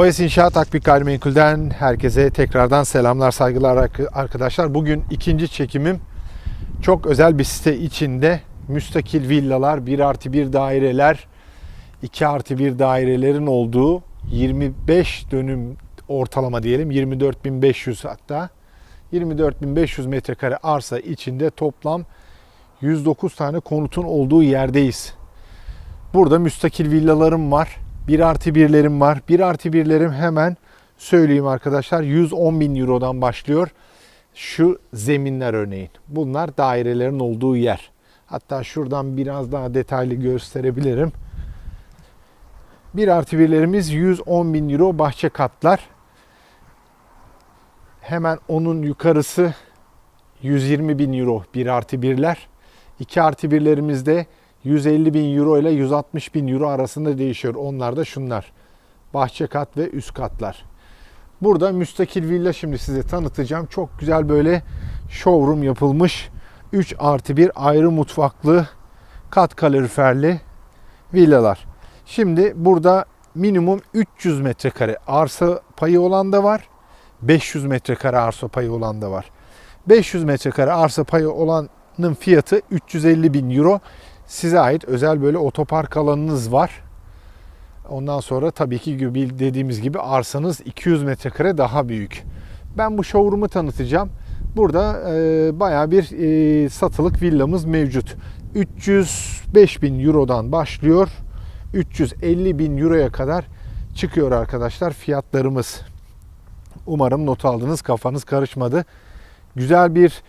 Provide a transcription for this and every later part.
OS İnşaat Akbik Gayrimenkul'den herkese tekrardan selamlar, saygılar ark- arkadaşlar. Bugün ikinci çekimim çok özel bir site içinde müstakil villalar, 1 artı 1 daireler, 2 artı 1 dairelerin olduğu 25 dönüm ortalama diyelim 24.500 hatta 24.500 metrekare arsa içinde toplam 109 tane konutun olduğu yerdeyiz. Burada müstakil villalarım var. 1 artı 1'lerim var. 1 artı 1'lerim hemen söyleyeyim arkadaşlar 110 bin Euro'dan başlıyor. Şu zeminler örneğin. Bunlar dairelerin olduğu yer. Hatta şuradan biraz daha detaylı gösterebilirim. 1 artı 1'lerimiz 110 bin Euro bahçe katlar. Hemen onun yukarısı 120 bin Euro 1 artı 1'ler. 2 artı 1'lerimizde 150 bin euro ile 160 bin euro arasında değişiyor. Onlar da şunlar. Bahçe kat ve üst katlar. Burada müstakil villa şimdi size tanıtacağım. Çok güzel böyle showroom yapılmış. 3 artı 1 ayrı mutfaklı kat kaloriferli villalar. Şimdi burada minimum 300 metrekare arsa payı olan da var. 500 metrekare arsa payı olan da var. 500 metrekare arsa payı olanın fiyatı 350 bin euro size ait özel böyle otopark alanınız var. Ondan sonra tabii ki dediğimiz gibi arsanız 200 metrekare daha büyük. Ben bu showroom'u tanıtacağım. Burada e, bayağı bir e, satılık villamız mevcut. 305 bin eurodan başlıyor. 350 bin euroya kadar çıkıyor arkadaşlar fiyatlarımız. Umarım not aldınız kafanız karışmadı. Güzel bir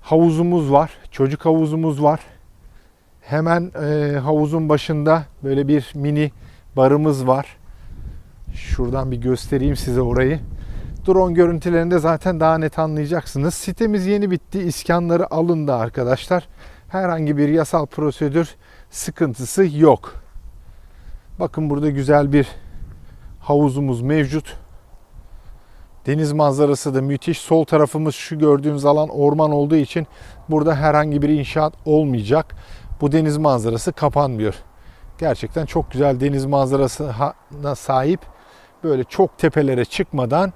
havuzumuz var. Çocuk havuzumuz var. Hemen e, havuzun başında böyle bir mini barımız var. Şuradan bir göstereyim size orayı. Drone görüntülerinde zaten daha net anlayacaksınız. Sitemiz yeni bitti. İskanları alındı arkadaşlar. Herhangi bir yasal prosedür sıkıntısı yok. Bakın burada güzel bir havuzumuz mevcut. Deniz manzarası da müthiş. Sol tarafımız şu gördüğünüz alan orman olduğu için burada herhangi bir inşaat olmayacak. Bu deniz manzarası kapanmıyor. Gerçekten çok güzel deniz manzarasına sahip. Böyle çok tepelere çıkmadan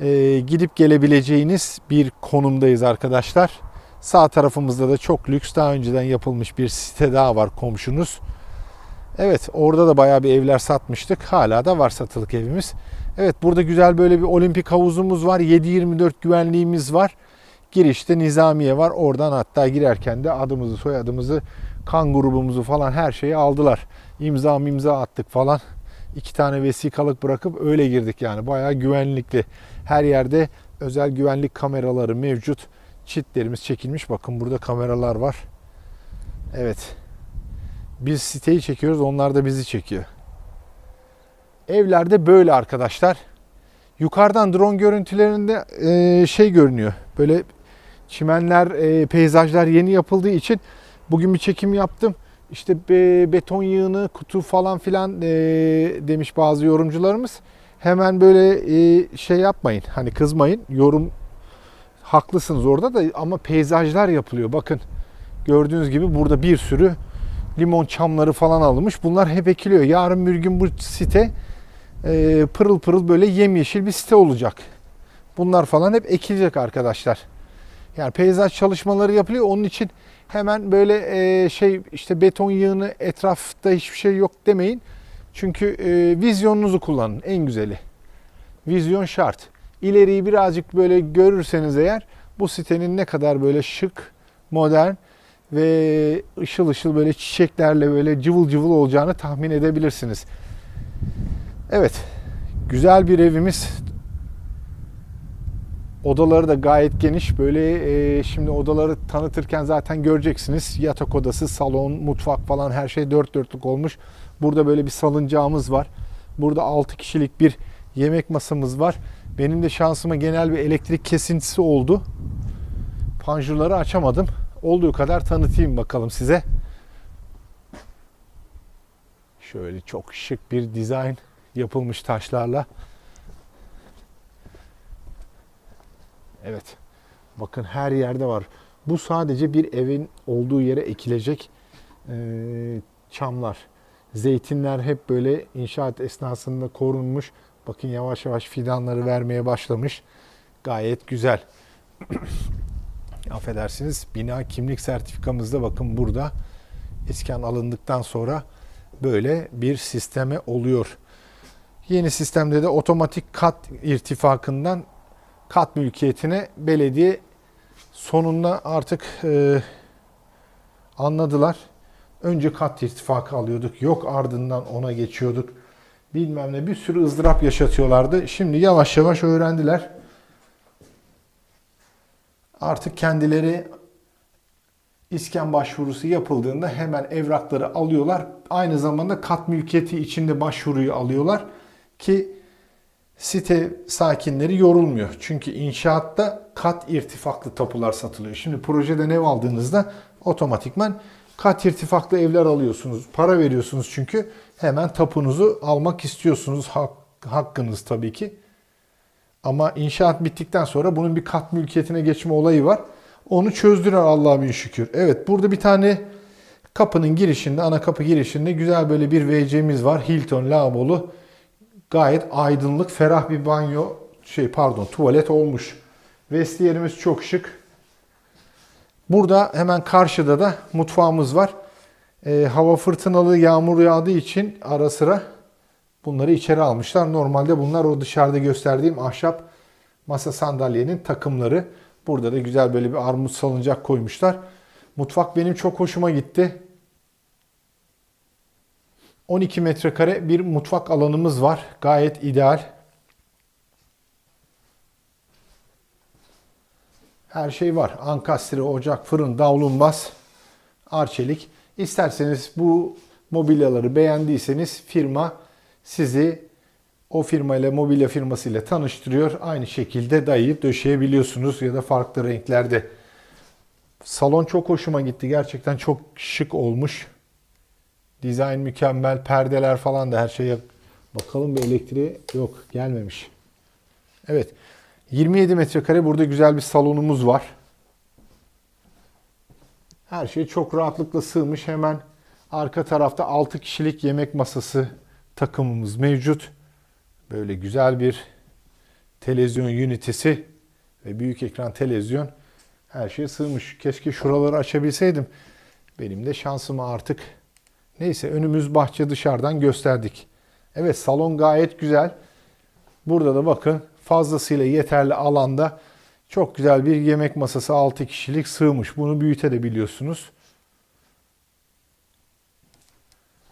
e, gidip gelebileceğiniz bir konumdayız arkadaşlar. Sağ tarafımızda da çok lüks daha önceden yapılmış bir site daha var komşunuz. Evet orada da bayağı bir evler satmıştık. Hala da var satılık evimiz. Evet burada güzel böyle bir olimpik havuzumuz var. 7-24 güvenliğimiz var. Girişte nizamiye var. Oradan hatta girerken de adımızı, soyadımızı, kan grubumuzu falan her şeyi aldılar. İmza imza attık falan. İki tane vesikalık bırakıp öyle girdik yani. Bayağı güvenlikli. Her yerde özel güvenlik kameraları mevcut. Çitlerimiz çekilmiş. Bakın burada kameralar var. Evet. Biz siteyi çekiyoruz. Onlar da bizi çekiyor. Evlerde böyle arkadaşlar. Yukarıdan drone görüntülerinde şey görünüyor. Böyle çimenler, peyzajlar yeni yapıldığı için bugün bir çekim yaptım. İşte be- beton yığını, kutu falan filan e, demiş bazı yorumcularımız. Hemen böyle e, şey yapmayın. Hani kızmayın. Yorum haklısınız orada da ama peyzajlar yapılıyor. Bakın gördüğünüz gibi burada bir sürü limon çamları falan alınmış. Bunlar hep ekiliyor. Yarın bir gün bu site e, pırıl pırıl böyle yemyeşil bir site olacak. Bunlar falan hep ekilecek arkadaşlar. Yani peyzaj çalışmaları yapılıyor. Onun için hemen böyle e, şey işte beton yığını etrafta hiçbir şey yok demeyin. Çünkü e, vizyonunuzu kullanın en güzeli. Vizyon şart. İleriyi birazcık böyle görürseniz eğer bu sitenin ne kadar böyle şık, modern ve ışıl ışıl böyle çiçeklerle böyle cıvıl cıvıl olacağını tahmin edebilirsiniz. Evet. Güzel bir evimiz. Odaları da gayet geniş. Böyle e, şimdi odaları tanıtırken zaten göreceksiniz. Yatak odası, salon, mutfak falan her şey dört dörtlük olmuş. Burada böyle bir salıncağımız var. Burada 6 kişilik bir yemek masamız var. Benim de şansıma genel bir elektrik kesintisi oldu. Panjurları açamadım. Olduğu kadar tanıtayım bakalım size. Şöyle çok şık bir dizayn yapılmış taşlarla. Evet. Bakın her yerde var. Bu sadece bir evin olduğu yere ekilecek e, çamlar. Zeytinler hep böyle inşaat esnasında korunmuş. Bakın yavaş yavaş fidanları vermeye başlamış. Gayet güzel. Affedersiniz. Bina kimlik sertifikamızda bakın burada iskan alındıktan sonra böyle bir sisteme oluyor. Yeni sistemde de otomatik kat irtifakından kat mülkiyetine belediye sonunda artık e, anladılar. Önce kat irtifakı alıyorduk. Yok ardından ona geçiyorduk. Bilmem ne bir sürü ızdırap yaşatıyorlardı. Şimdi yavaş yavaş öğrendiler. Artık kendileri iskan başvurusu yapıldığında hemen evrakları alıyorlar. Aynı zamanda kat mülkiyeti içinde başvuruyu alıyorlar ki site sakinleri yorulmuyor. Çünkü inşaatta kat irtifaklı tapular satılıyor. Şimdi projeden ev aldığınızda otomatikman kat irtifaklı evler alıyorsunuz. Para veriyorsunuz çünkü hemen tapunuzu almak istiyorsunuz. Hak, hakkınız tabii ki. Ama inşaat bittikten sonra bunun bir kat mülkiyetine geçme olayı var. Onu çözdüler Allah'a bin şükür. Evet burada bir tane kapının girişinde, ana kapı girişinde güzel böyle bir WC'miz var. Hilton lavabolu. Gayet aydınlık, ferah bir banyo, şey pardon tuvalet olmuş. Vestiyerimiz çok şık. Burada hemen karşıda da mutfağımız var. Ee, hava fırtınalı, yağmur yağdığı için ara sıra bunları içeri almışlar. Normalde bunlar o dışarıda gösterdiğim ahşap masa sandalyenin takımları. Burada da güzel böyle bir armut salıncak koymuşlar. Mutfak benim çok hoşuma gitti. 12 metrekare bir mutfak alanımız var. Gayet ideal. Her şey var. Ankastre, ocak, fırın, davlumbaz, arçelik. İsterseniz bu mobilyaları beğendiyseniz firma sizi o firmayla mobilya firmasıyla tanıştırıyor. Aynı şekilde dayayıp döşeyebiliyorsunuz ya da farklı renklerde. Salon çok hoşuma gitti. Gerçekten çok şık olmuş. Dizayn mükemmel. Perdeler falan da her şeye. Bakalım bir elektriği yok gelmemiş. Evet. 27 metrekare burada güzel bir salonumuz var. Her şey çok rahatlıkla sığmış. Hemen arka tarafta 6 kişilik yemek masası takımımız mevcut. Böyle güzel bir televizyon ünitesi ve büyük ekran televizyon. Her şey sığmış. Keşke şuraları açabilseydim. Benim de şansıma artık. Neyse önümüz bahçe dışarıdan gösterdik. Evet salon gayet güzel. Burada da bakın fazlasıyla yeterli alanda çok güzel bir yemek masası 6 kişilik sığmış. Bunu büyütebiliyorsunuz.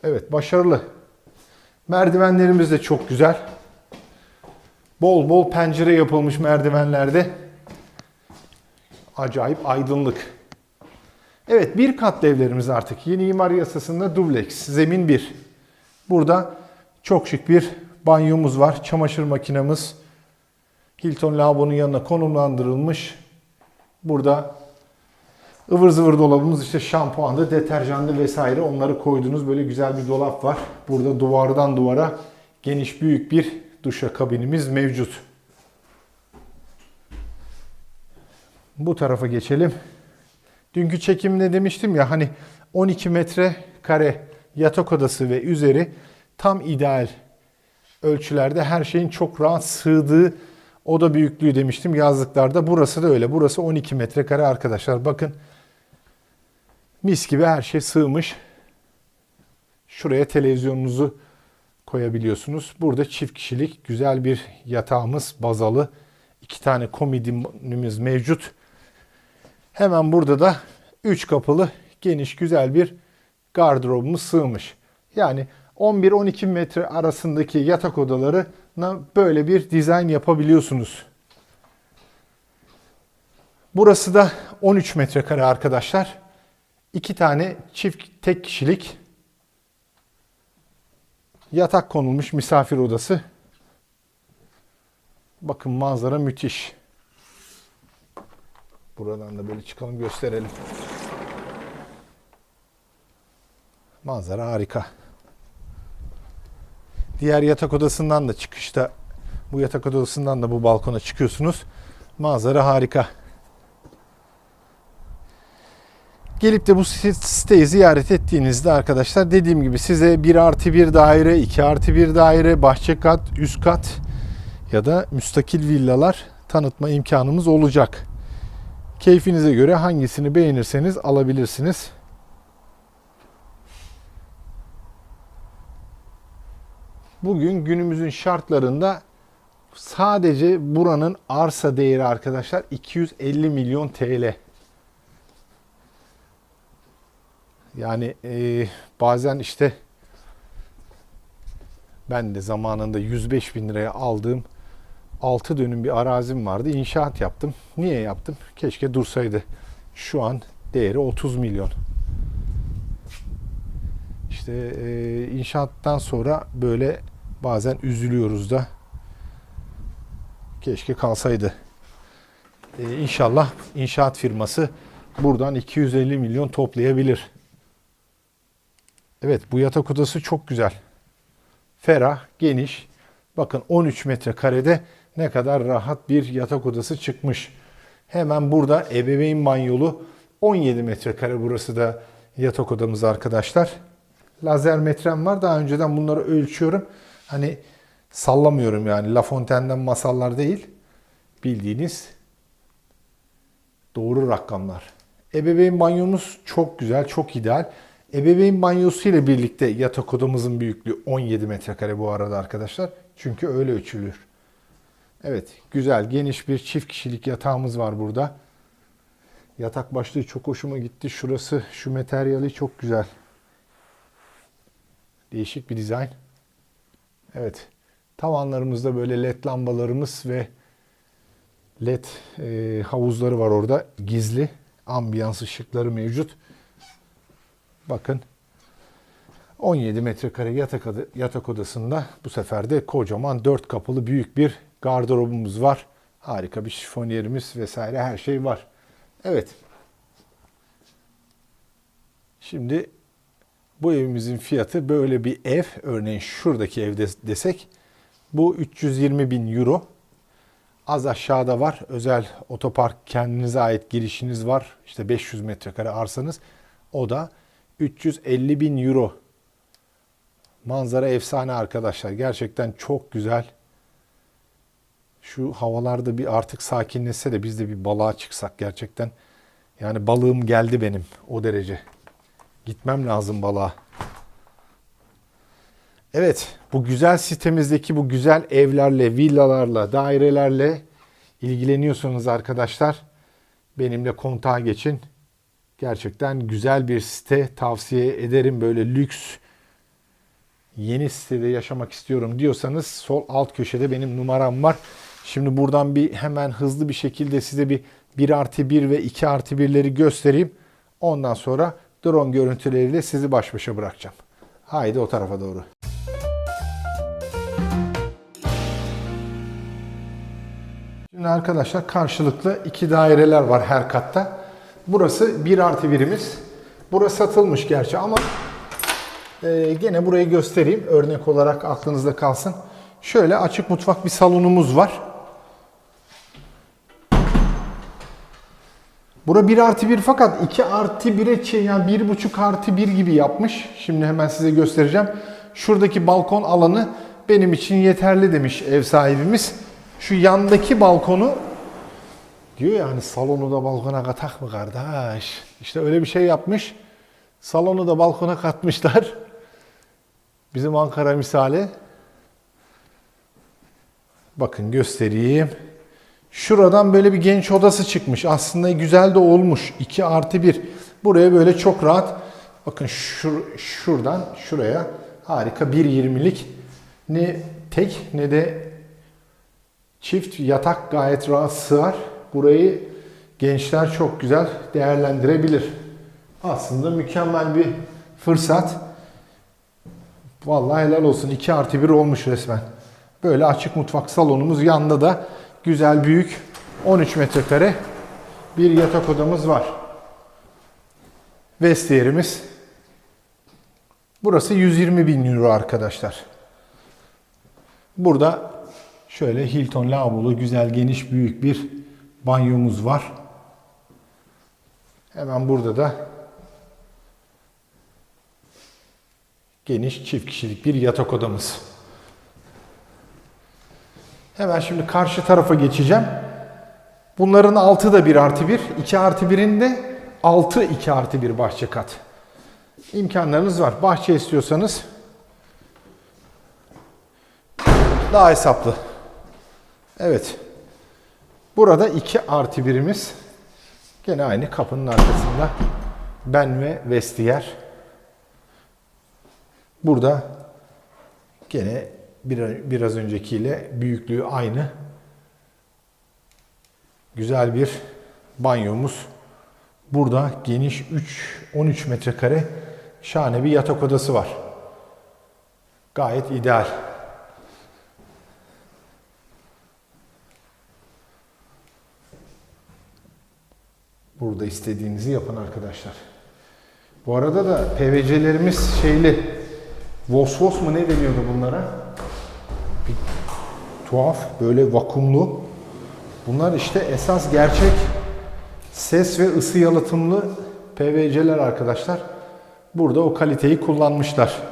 Evet başarılı. Merdivenlerimiz de çok güzel. Bol bol pencere yapılmış merdivenlerde. Acayip aydınlık. Evet bir katlı evlerimiz artık. Yeni imar yasasında dubleks. Zemin bir. Burada çok şık bir banyomuz var. Çamaşır makinemiz. Hilton lavabonun yanına konumlandırılmış. Burada ıvır zıvır dolabımız işte şampuanlı, deterjanlı vesaire onları koyduğunuz böyle güzel bir dolap var. Burada duvardan duvara geniş büyük bir duşakabinimiz mevcut. Bu tarafa geçelim. Dünkü çekimde demiştim ya hani 12 metre kare yatak odası ve üzeri tam ideal ölçülerde her şeyin çok rahat sığdığı oda büyüklüğü demiştim yazlıklarda. Burası da öyle. Burası 12 metrekare arkadaşlar. Bakın mis gibi her şey sığmış. Şuraya televizyonunuzu koyabiliyorsunuz. Burada çift kişilik güzel bir yatağımız bazalı. iki tane komodimiz mevcut. Hemen burada da 3 kapılı geniş güzel bir gardırobumuz sığmış. Yani 11-12 metre arasındaki yatak odalarına böyle bir dizayn yapabiliyorsunuz. Burası da 13 metrekare arkadaşlar. İki tane çift tek kişilik yatak konulmuş misafir odası. Bakın manzara müthiş. Buradan da böyle çıkalım gösterelim. Manzara harika. Diğer yatak odasından da çıkışta bu yatak odasından da bu balkona çıkıyorsunuz. Manzara harika. Gelip de bu siteyi ziyaret ettiğinizde arkadaşlar dediğim gibi size 1 artı 1 daire, 2 artı 1 daire, bahçe kat, üst kat ya da müstakil villalar tanıtma imkanımız olacak. Keyfinize göre hangisini beğenirseniz alabilirsiniz. Bugün günümüzün şartlarında sadece buranın arsa değeri arkadaşlar 250 milyon TL. Yani e, bazen işte ben de zamanında 105 bin liraya aldığım 6 dönüm bir arazim vardı. İnşaat yaptım. Niye yaptım? Keşke dursaydı. Şu an değeri 30 milyon. İşte e, inşaattan sonra böyle bazen üzülüyoruz da. Keşke kalsaydı. E, inşallah inşaat firması buradan 250 milyon toplayabilir. Evet bu yatak odası çok güzel. Ferah, geniş. Bakın 13 metrekarede ne kadar rahat bir yatak odası çıkmış. Hemen burada ebeveyn banyolu 17 metrekare burası da yatak odamız arkadaşlar. Lazer metrem var. Daha önceden bunları ölçüyorum. Hani sallamıyorum yani. La Fontaine'den masallar değil. Bildiğiniz doğru rakamlar. Ebeveyn banyomuz çok güzel, çok ideal. Ebeveyn banyosu ile birlikte yatak odamızın büyüklüğü 17 metrekare bu arada arkadaşlar. Çünkü öyle ölçülür. Evet, güzel, geniş bir çift kişilik yatağımız var burada. Yatak başlığı çok hoşuma gitti. Şurası, şu materyali çok güzel. Değişik bir dizayn. Evet, tavanlarımızda böyle led lambalarımız ve led e, havuzları var orada. Gizli ambiyans ışıkları mevcut. Bakın 17 metrekare yatak, yatak odasında bu sefer de kocaman 4 kapılı büyük bir gardırobumuz var. Harika bir şifonierimiz vesaire her şey var. Evet. Şimdi bu evimizin fiyatı böyle bir ev örneğin şuradaki evde desek bu 320 bin euro. Az aşağıda var. Özel otopark kendinize ait girişiniz var. İşte 500 metrekare arsanız. O da 350 bin euro. Manzara efsane arkadaşlar. Gerçekten çok güzel. Şu havalarda bir artık sakinleşse de biz de bir balığa çıksak gerçekten. Yani balığım geldi benim o derece. Gitmem lazım balığa. Evet, bu güzel sitemizdeki bu güzel evlerle, villalarla, dairelerle ilgileniyorsanız arkadaşlar benimle kontağa geçin. Gerçekten güzel bir site tavsiye ederim. Böyle lüks yeni sitede yaşamak istiyorum diyorsanız sol alt köşede benim numaram var. Şimdi buradan bir hemen hızlı bir şekilde size bir 1 artı 1 ve 2 artı 1'leri göstereyim. Ondan sonra drone görüntüleriyle sizi baş başa bırakacağım. Haydi o tarafa doğru. Şimdi arkadaşlar karşılıklı iki daireler var her katta. Burası 1 artı 1'imiz. Burası satılmış gerçi ama e, gene burayı göstereyim. Örnek olarak aklınızda kalsın. Şöyle açık mutfak bir salonumuz var. Bura 1 artı 1 fakat 2 artı 1'e şey yani 1,5 artı 1 gibi yapmış. Şimdi hemen size göstereceğim. Şuradaki balkon alanı benim için yeterli demiş ev sahibimiz. Şu yandaki balkonu diyor ya hani salonu da balkona katak mı kardeş? İşte öyle bir şey yapmış. Salonu da balkona katmışlar. Bizim Ankara misali. Bakın göstereyim. Şuradan böyle bir genç odası çıkmış. Aslında güzel de olmuş. 2 artı 1. Buraya böyle çok rahat. Bakın şur, şuradan şuraya harika 1.20'lik ne tek ne de çift yatak gayet rahat sığar. Burayı gençler çok güzel değerlendirebilir. Aslında mükemmel bir fırsat. Vallahi helal olsun. 2 artı 1 olmuş resmen. Böyle açık mutfak salonumuz. Yanında da güzel büyük 13 metrekare bir yatak odamız var. Vestiyerimiz. Burası 120 bin euro arkadaşlar. Burada şöyle Hilton lavabolu güzel geniş büyük bir banyomuz var. Hemen burada da geniş çift kişilik bir yatak odamız. Hemen şimdi karşı tarafa geçeceğim. Bunların altı da 1 artı 1. 2 artı 1'in de 6 2 artı 1 bahçe kat. İmkanlarınız var. Bahçe istiyorsanız daha hesaplı. Evet. Burada 2 artı 1'imiz. Gene aynı kapının arkasında. Ben ve vestiyer. Burada gene bir, biraz öncekiyle büyüklüğü aynı. Güzel bir banyomuz. Burada geniş 3 13 metrekare şahane bir yatak odası var. Gayet ideal. Burada istediğinizi yapın arkadaşlar. Bu arada da PVC'lerimiz şeyli. Vosvos mu ne deniyordu bunlara? Bir tuhaf böyle vakumlu. Bunlar işte esas gerçek ses ve ısı yalıtımlı PVC'ler arkadaşlar. Burada o kaliteyi kullanmışlar.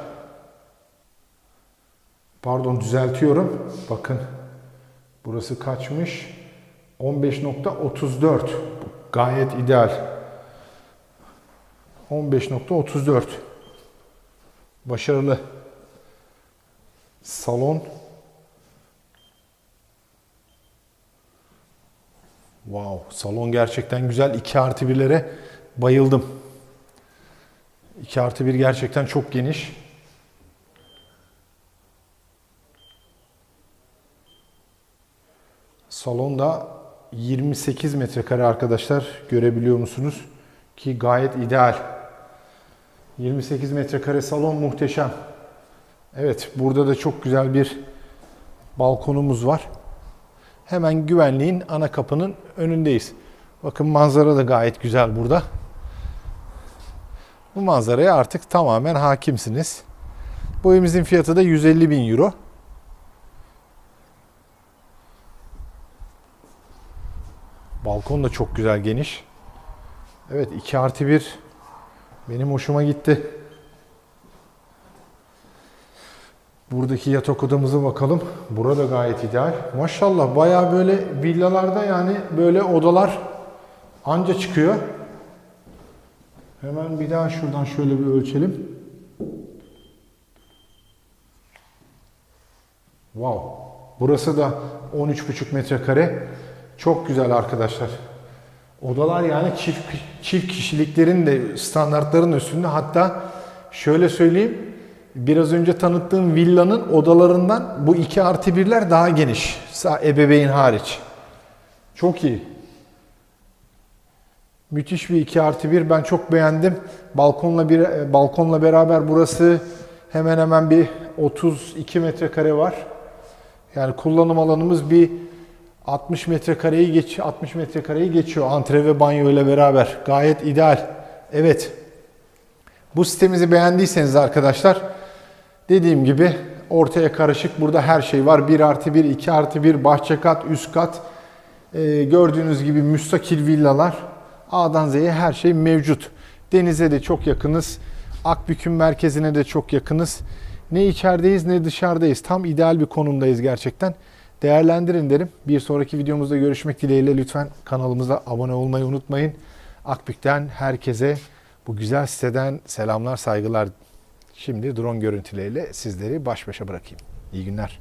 Pardon düzeltiyorum. Bakın burası kaçmış? 15.34. Gayet ideal. 15.34. Başarılı. Salon. Wow, salon gerçekten güzel. 2 artı 1'lere bayıldım. 2 artı 1 gerçekten çok geniş. Salonda 28 metrekare arkadaşlar görebiliyor musunuz? Ki gayet ideal. 28 metrekare salon muhteşem. Evet burada da çok güzel bir balkonumuz var. Hemen güvenliğin ana kapının önündeyiz. Bakın manzara da gayet güzel burada. Bu manzaraya artık tamamen hakimsiniz. Bu evimizin fiyatı da 150 bin euro. Balkon da çok güzel geniş. Evet 2 artı 1 benim hoşuma gitti. Buradaki yatak odamıza bakalım. Burada gayet ideal. Maşallah baya böyle villalarda yani böyle odalar anca çıkıyor. Hemen bir daha şuradan şöyle bir ölçelim. Wow. Burası da 13,5 metrekare. Çok güzel arkadaşlar. Odalar yani çift çift kişiliklerin de standartların üstünde. Hatta şöyle söyleyeyim. Biraz önce tanıttığım villanın odalarından bu 2 artı 1'ler daha geniş. Ebeveyn hariç. Çok iyi. Müthiş bir 2 artı 1. Ben çok beğendim. Balkonla bir balkonla beraber burası hemen hemen bir 32 metrekare var. Yani kullanım alanımız bir 60 metrekareyi geç 60 metrekareyi geçiyor antre ve banyo ile beraber. Gayet ideal. Evet. Bu sitemizi beğendiyseniz arkadaşlar dediğim gibi ortaya karışık burada her şey var. 1 artı 1, 2 artı 1, bahçe kat, üst kat. Ee, gördüğünüz gibi müstakil villalar. A'dan Z'ye her şey mevcut. Denize de çok yakınız. Akbük'ün merkezine de çok yakınız. Ne içerideyiz ne dışarıdayız. Tam ideal bir konumdayız gerçekten. Değerlendirin derim. Bir sonraki videomuzda görüşmek dileğiyle lütfen kanalımıza abone olmayı unutmayın. Akbük'ten herkese bu güzel siteden selamlar, saygılar. Şimdi drone görüntüleriyle sizleri baş başa bırakayım. İyi günler.